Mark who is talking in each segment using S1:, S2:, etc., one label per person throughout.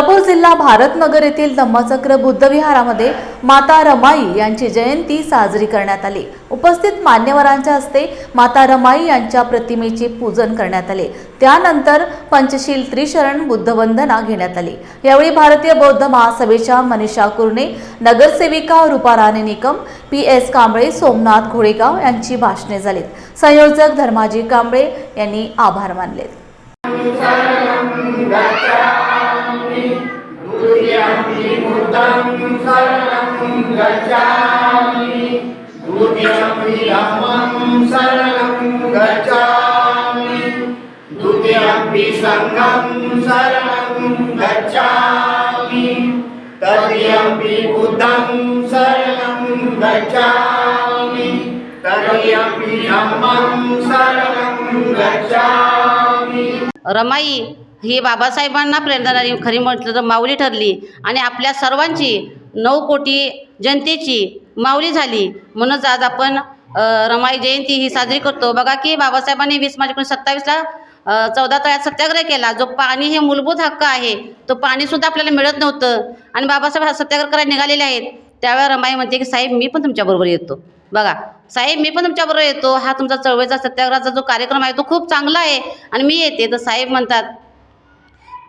S1: सोलापूर जिल्हा भारतनगर येथील धम्मचक्र बुद्धविहारामध्ये माता रमाई यांची जयंती साजरी करण्यात आली. उपस्थित मान्यवरांच्या हस्ते माता रमाई यांच्या प्रतिमेचे पूजन करण्यात आले. त्यानंतर पंचशील त्रिशरण बुद्धवंदना घेण्यात आली. यावेळी भारतीय बौद्ध महासभेच्या मनीषा कुर्णे नगरसेविका रुपा राणे निकम पी एस कांबळे सोमनाथ घोडेगाव यांची भाषणे झालीत. संयोजक धर्माजी कांबळे यांनी आभार मानलेत.
S2: द्वितीयम्पि धम्मं शरणं गच्छामि द्वितीयम्पि सङ्घं शरणं गच्छामि तृतीयम्पि बुद्धं शरणं गच्छामि तृतीयम्पि धम्मं शरणं गच्छामि
S3: रमाई ही बाबासाहेबांना प्रेरणा देणारी खरी म्हटलं तर माऊली ठरली. आणि आपल्या सर्वांची नऊ कोटी जनतेची माऊली झाली. म्हणूनच आज आपण रमाई जयंती ही साजरी करतो. बघा की बाबासाहेबांनी वीस मार्च एकोणीसशे सत्तावीसला चौदा तळ्यात सत्याग्रह केला. जो पाणी हे मूलभूत हक्क आहे तो पाणीसुद्धा आपल्याला मिळत नव्हतं. आणि बाबासाहेब हा सत्याग्रह करायला निघालेले आहेत. त्यावेळेला रमाई म्हणते की साहेब मी पण तुमच्याबरोबर येतो. बघा साहेब मी पण तुमच्याबरोबर येतो. हा तुमचा चळवळीचा सत्याग्रहाचा जो कार्यक्रम आहे तो खूप चांगला आहे आणि मी येते. तर साहेब म्हणतात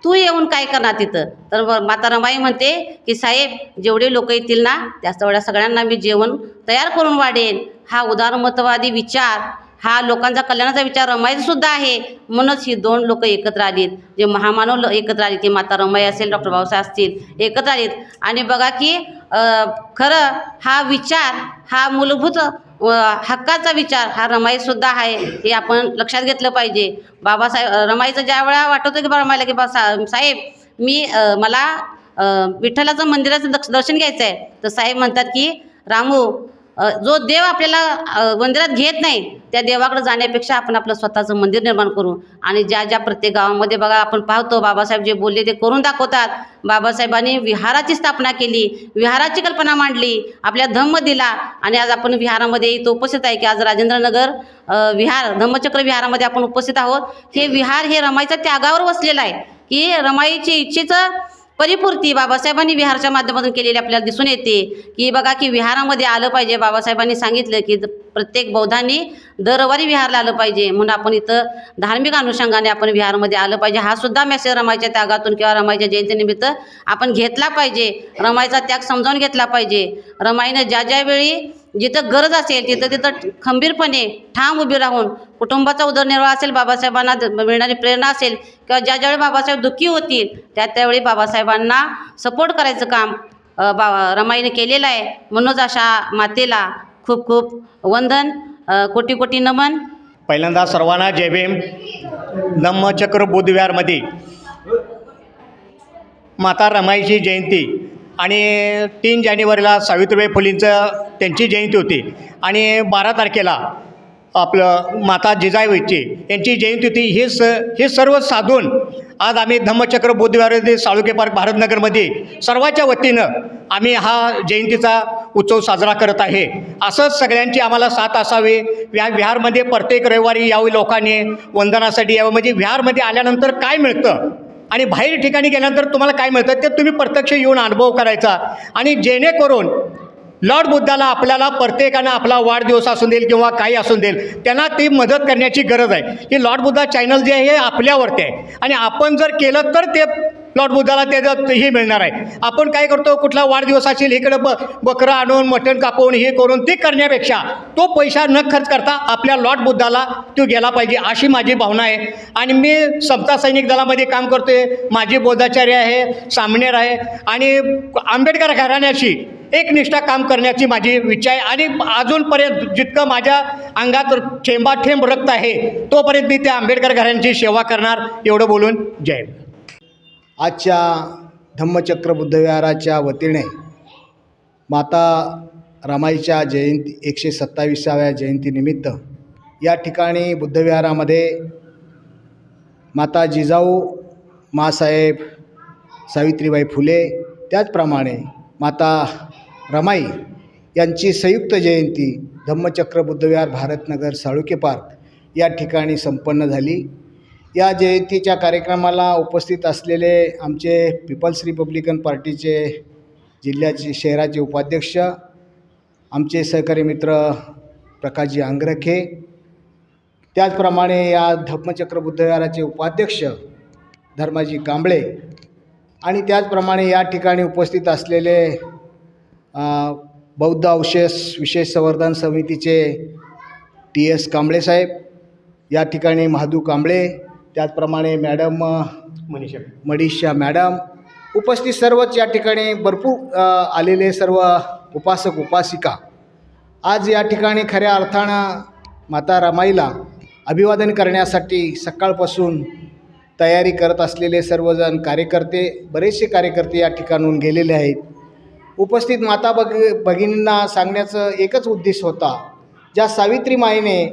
S3: तू येऊन काय करणार तिथं? तर ब- माता रमाई म्हणते की साहेब जेवढे लोक येतील ना त्या तेवढ्या सगळ्यांना मी जेवण तयार करून वाढेन. हा उदारमतवादी विचार हा लोकांचा कल्याणाचा विचार रमाईचासुद्धा आहे. म्हणूनच ही दोन लोक एकत्र आलीत. जे महामानव एकत्र आली ती माता रमाई असेल डॉक्टर बाबासाहेब असतील एकत्र आलीत. आणि बघा की खरं हा विचार हा मूलभूत व हक्काचा विचार हा रमाईसुद्धा आहे हे आपण लक्षात घेतलं पाहिजे. बाबासाहेब रमाईचं ज्या वेळा वाटतं की रमाईला की बा सा- साहेब मी मला विठ्ठलाचं मंदिराचं दक्ष दर्शन घ्यायचं आहे तर साहेब म्हणतात की रामू जो देव आपल्याला मंदिरात घेत नाही त्या देवाकडे जाण्यापेक्षा आपण आपलं स्वतःचं मंदिर निर्माण करू. आणि ज्या ज्या प्रत्येक गावामध्ये बघा आपण पाहतो बाबासाहेब जे बोलले ते करून दाखवतात. बाबासाहेबांनी विहाराची स्थापना केली विहाराची कल्पना मांडली आपल्या धम्म दिला. आणि आज आपण विहारामध्ये इथं उपस्थित आहे की आज राजेंद्रनगर विहार धम्मचक्र विहारामध्ये आपण उपस्थित आहोत. हे विहार हे रमाईच्या त्यागावर वसलेलं आहे. की रमाईची इच्छेचं परिपूर्ती बाबासाहेबांनी विहारच्या माध्यमातून केलेली आपल्याला दिसून येते. की बघा की विहारामध्ये आलं पाहिजे. बाबासाहेबांनी सांगितलं की प्रत्येक बौद्धांनी दरवारी विहारला आलं पाहिजे. म्हणून आपण इथं धार्मिक अनुषंगाने आपण विहारमध्ये आलं पाहिजे. हा सुद्धा मेसेज रमाईच्या त्यागातून किंवा रमाईच्या जयंतीनिमित्त आपण घेतला पाहिजे. रमाईचा त्याग समजावून घेतला पाहिजे. रमाईनं ज्या ज्या वेळी जिथं गरज असेल तिथं तिथं खंबीरपणे ठाम उभी राहून कुटुंबाचा उदरनिर्वाह असेल बाबासाहेबांना मिळणारी प्रेरणा असेल किंवा ज्या ज्यावेळी बाबासाहेब दुःखी होतील त्या त्यावेळी बाबासाहेबांना सपोर्ट करायचं काम बाबा बा रमाईने केलेलं आहे. म्हणूनच अशा मातेला खूप खूप वंदन कोटी कोटी नमन.
S2: पहिल्यांदा सर्वांना जय भीम. नमचक्र बुधविहारमध्ये माता रमाईची जयंती. आणि तीन जानेवारीला सावित्रीबाई फुलेंचं त्यांची जयंती होती. आणि बारा तारखेला आपलं माता जिजाईची यांची जयंती होती. हे स हे सर्व साधून आज आम्ही धम्मचक्र बुद्धविहारामध्ये साळुके पार्क भारतनगरमध्ये सर्वाच्या वतीनं आम्ही हा जयंतीचा उत्सव साजरा करत आहे. असंच सगळ्यांची आम्हाला साथ असावी. व्या विहारमध्ये प्रत्येक रविवारी यावे लोकांनी वंदनासाठी यावं. म्हणजे विहारमध्ये आल्यानंतर काय मिळतं? आणि बाहेर ठिकाणी गेल्यानंतर तुम्हाला काय मिळतं? ते तुम्ही प्रत्यक्ष येऊन अनुभव करायचा. आणि जेणेकरून लॉर्ड बुद्धाला आपल्याला प्रत्येकानं आपला वाढदिवस असून देईल किंवा काही असून देईल त्यांना ती मदत करण्याची गरज आहे. की लॉर्ड बुद्धा चॅनल जे आहे हे आपल्यावरती आहे. आणि आपण जर केलं तर ते लॉर्ड बुद्धाला त्याचं हे मिळणार आहे. आपण काय करतो कुठला वाढदिवस असेल इकडं ब बकरं आणून मटण कापून हे करून ते करण्यापेक्षा तो पैसा न खर्च करता आपल्या लॉर्ड बुद्धाला तो गेला पाहिजे अशी माझी भावना आहे. आणि मी समता सैनिक दलामध्ये काम करतोय माझी बोधाचार्य आहे सामनेर आहे आणि आंबेडकर घराण्याशी एक निष्ठा काम करण्याची माझी इच्छा आहे. आणि अजूनपर्यंत जितकं माझ्या अंगात ठेंबाठेंब रक्त आहे तोपर्यंत मी त्या आंबेडकर घरांची सेवा करणार एवढं बोलून जय
S4: आजच्या धम्मचक्र बुद्धविहाराच्या वतीने माता रमाईच्या जयंती एकशे सत्तावीसाव्या जयंतीनिमित्त या ठिकाणी बुद्धविहारामध्ये माता जिजाऊ मासाहेब सावित्रीबाई फुले त्याचप्रमाणे माता रमाई यांची संयुक्त जयंती धम्मचक्र बुद्धविहार भारतनगर साळुके पार्क या ठिकाणी संपन्न झाली. या जयंतीच्या कार्यक्रमाला उपस्थित असलेले आमचे पीपल्स रिपब्लिकन पार्टीचे जिल्ह्याचे शहराचे उपाध्यक्ष आमचे सहकारी मित्र प्रकाशजी आंग्रखे त्याचप्रमाणे या धम्मचक्र बुद्धविहाराचे उपाध्यक्ष धर्माजी कांबळे आणि त्याचप्रमाणे या ठिकाणी उपस्थित असलेले बौद्ध अवशेष विशेष संवर्धन समितीचे टी एस कांबळे साहेब या ठिकाणी महादू कांबळे त्याचप्रमाणे मॅडम
S2: मनीषा.
S4: मनीषा मॅडम उपस्थित सर्वच या ठिकाणी भरपूर आलेले सर्व उपासक उपासिका. आज या ठिकाणी खऱ्या अर्थानं माता रमाईला अभिवादन करण्यासाठी सकाळपासून तयारी करत असलेले सर्वजण कार्यकर्ते बरेचसे कार्यकर्ते या ठिकाणून गेलेले आहेत. उपस्थित माता भग भगिनींना सांगण्याचं एकच उद्देश होता ज्या सावित्री माईने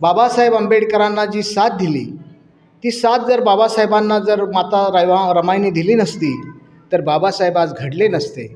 S4: बाबासाहेब आंबेडकरांना जी साथ दिली ती साथ जर बाबासाहेबांना जर माता रमा रमाईने दिली नसती तर बाबासाहेब आज घडले नसते.